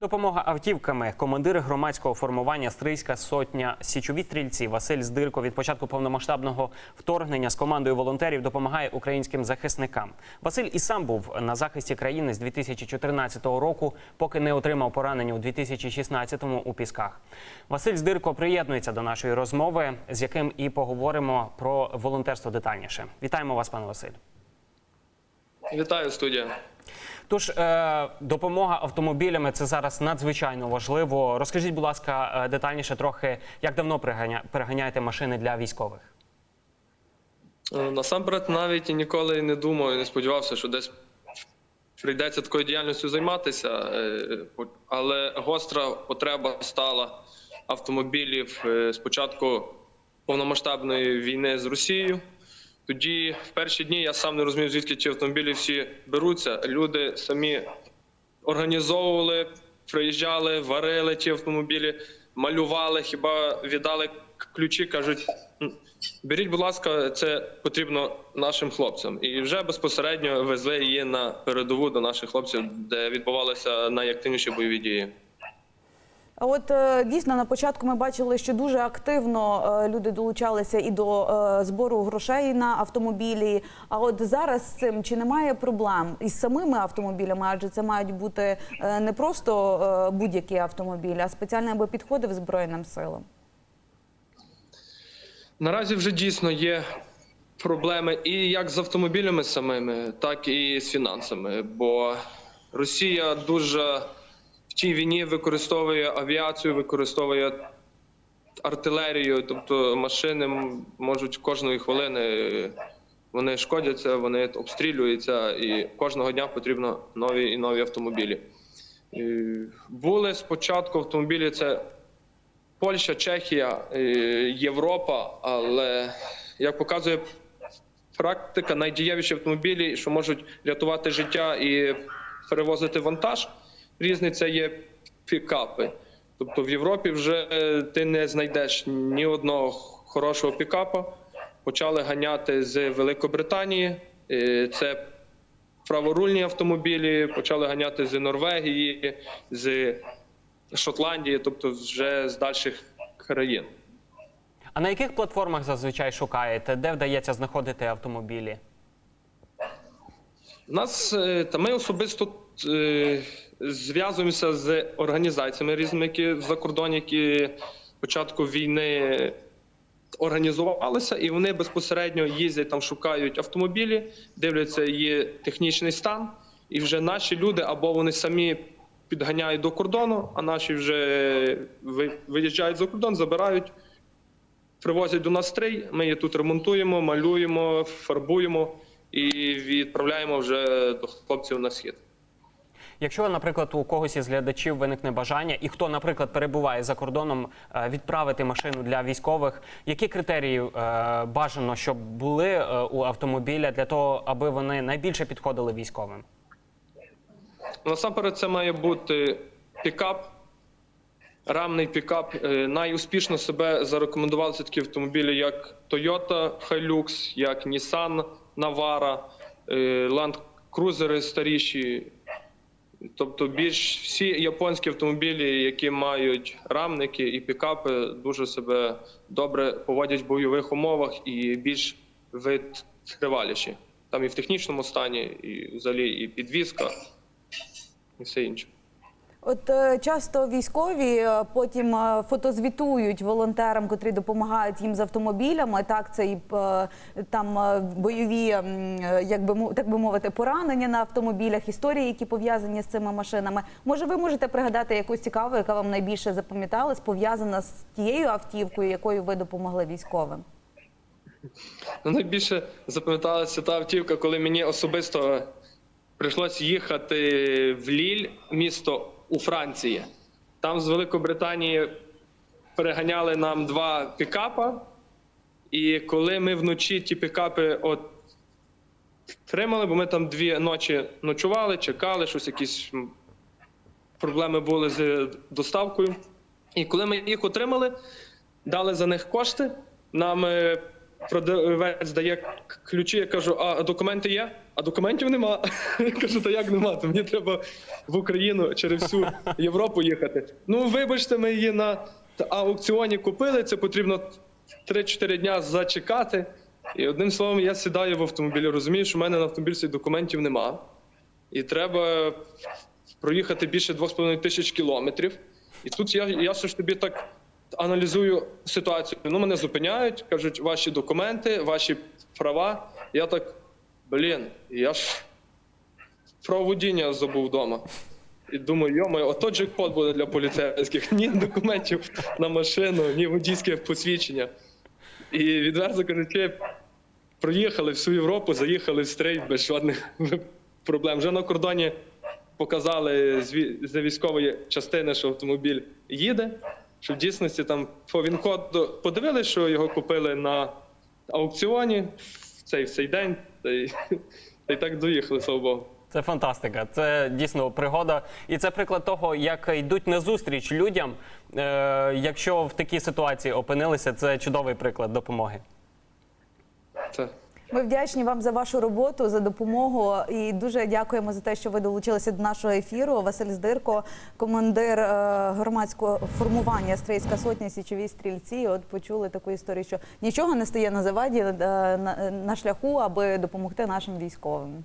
Допомога автівками. Командир громадського формування Стрийська сотня січові стрільці Василь Здирко від початку повномасштабного вторгнення з командою волонтерів допомагає українським захисникам. Василь і сам був на захисті країни з 2014 року, поки не отримав поранення у 2016-му у Пісках. Василь Здирко приєднується до нашої розмови, з яким і поговоримо про волонтерство детальніше. Вітаємо вас, пане Василь. Вітаю, студія. Тож е, допомога автомобілями це зараз надзвичайно важливо. Розкажіть, будь ласка, е, детальніше трохи, як давно переганяєте машини для військових? Е, Насамперед, навіть ніколи не думав і не сподівався, що десь прийдеться такою діяльністю займатися. Але гостра потреба стала автомобілів е, з початку повномасштабної війни з Росією. Тоді, в перші дні, я сам не розумів, звідки ці автомобілі всі беруться. Люди самі організовували, приїжджали, варили ті автомобілі, малювали, хіба віддали ключі, кажуть. Беріть, будь ласка, це потрібно нашим хлопцям. І вже безпосередньо везли її на передову до наших хлопців, де відбувалися найактивніші бойові дії. От е, дійсно на початку ми бачили, що дуже активно е, люди долучалися і до е, збору грошей на автомобілі. А от зараз з цим чи немає проблем із самими автомобілями? Адже це мають бути не просто будь-які автомобілі, а спеціальні аби підходив Збройним силам. Наразі вже дійсно є проблеми і як з автомобілями самими, так і з фінансами. Бо Росія дуже цій війні використовує авіацію, використовує артилерію, тобто машини можуть кожної хвилини вони шкодяться, вони обстрілюються, і кожного дня потрібно нові і нові автомобілі. Були спочатку автомобілі, це Польща, Чехія, е, Європа, але як показує практика, найдієвіші автомобілі, що можуть рятувати життя і перевозити вантаж, різні це є пікапи. Тобто в Європі вже е, ти не знайдеш ні одного хорошого пікапа. Почали ганяти з Великобританії. е, Це праворульні автомобілі, почали ганяти з Норвегії, з Шотландії, тобто вже з дальших країн. А на яких платформах зазвичай шукаєте? Де вдається знаходити автомобілі? Нас е, та ми особисто е, зв'язуємося з організаціями різними, які за кордоні, які початку війни організувалися, і вони безпосередньо їздять там, шукають автомобілі, дивляться її технічний стан, і вже наші люди або вони самі підганяють до кордону, а наші вже ви- виїжджають за кордон, забирають. Привозять до нас стрій, ми її тут ремонтуємо, малюємо, фарбуємо і відправляємо вже до хлопців на схід. Якщо, наприклад, у когось із глядачів виникне бажання, і хто, наприклад, перебуває за кордоном, е, відправити машину для військових, які критерії е, бажано, щоб були е, у автомобіля для того, аби вони найбільше підходили військовим? Насамперед, це має бути пікап, рамний пікап. Найуспішно себе зарекомендували такі автомобілі, як Toyota Hilux, як Nissan Land Cruiser старіші. Тобто більш всі японські автомобілі, які мають рамники і пікапи, дуже себе добре поводять в бойових умовах і більш витриваліші. Там і в технічному стані, і взагалі і підвізка, і все інше. От е, часто військові е, потім е, фотозвітують волонтерам, котрі допомагають їм з автомобілями. Так, це і там бойові, як би так би мовити, поранення на автомобілях, історії, які пов'язані з цими машинами. Може, ви можете пригадати якусь цікаву, яка вам найбільше запам'яталась, пов'язана з тією автівкою, якою ви допомогли військовим? Ну, найбільше запам'яталася та автівка, коли мені особисто прийшлося їхати в Ліль, місто у Франції. Там з Великобританії переганяли нам два пікапа. І коли ми вночі ті пікапи от тримали, бо ми там дві ночі ночували, чекали, щось якісь проблеми були з доставкою. І коли ми їх отримали, дали за них кошти. Нам е, продавець дає ключі. Я кажу, а документи є? а документів нема. Я кажу, та як нема? То мені треба в Україну через всю Європу їхати. Ну, вибачте, ми її на аукціоні купили. Це потрібно 3-4 дня зачекати. І одним словом, я сідаю в автомобіль, розумію, що в мене на автомобілі документів нема. І треба проїхати більше 2,5 тисяч кілометрів. І тут я, я ж тобі так аналізую ситуацію. Ну, мене зупиняють, кажуть, ваші документи, ваші права. Я так, блін, я ж про водіння забув вдома. І думаю, йомо, ото джекпот буде для поліцейських. Ні документів на машину, ні водійське посвідчення. І відверто кажучи, проїхали всю Європу, заїхали в стрейт без жодних проблем. Вже на кордоні показали з військової частини, що автомобіль їде, що в дійсності там по він-коду подивилися, що його купили на аукціоні в цей, в цей день, та й, та й так доїхали, слава Богу. Це фантастика. Це дійсно пригода, і це приклад того, як йдуть назустріч людям. Е, якщо в такій ситуації опинилися, це чудовий приклад допомоги. Це. Ми вдячні вам за вашу роботу, за допомогу і дуже дякуємо за те, що ви долучилися до нашого ефіру. Василь Здирко, командир е, громадського формування Стрийська сотня січові стрільці. От почули таку історію, що нічого не стає на заваді е, на, на шляху, аби допомогти нашим військовим.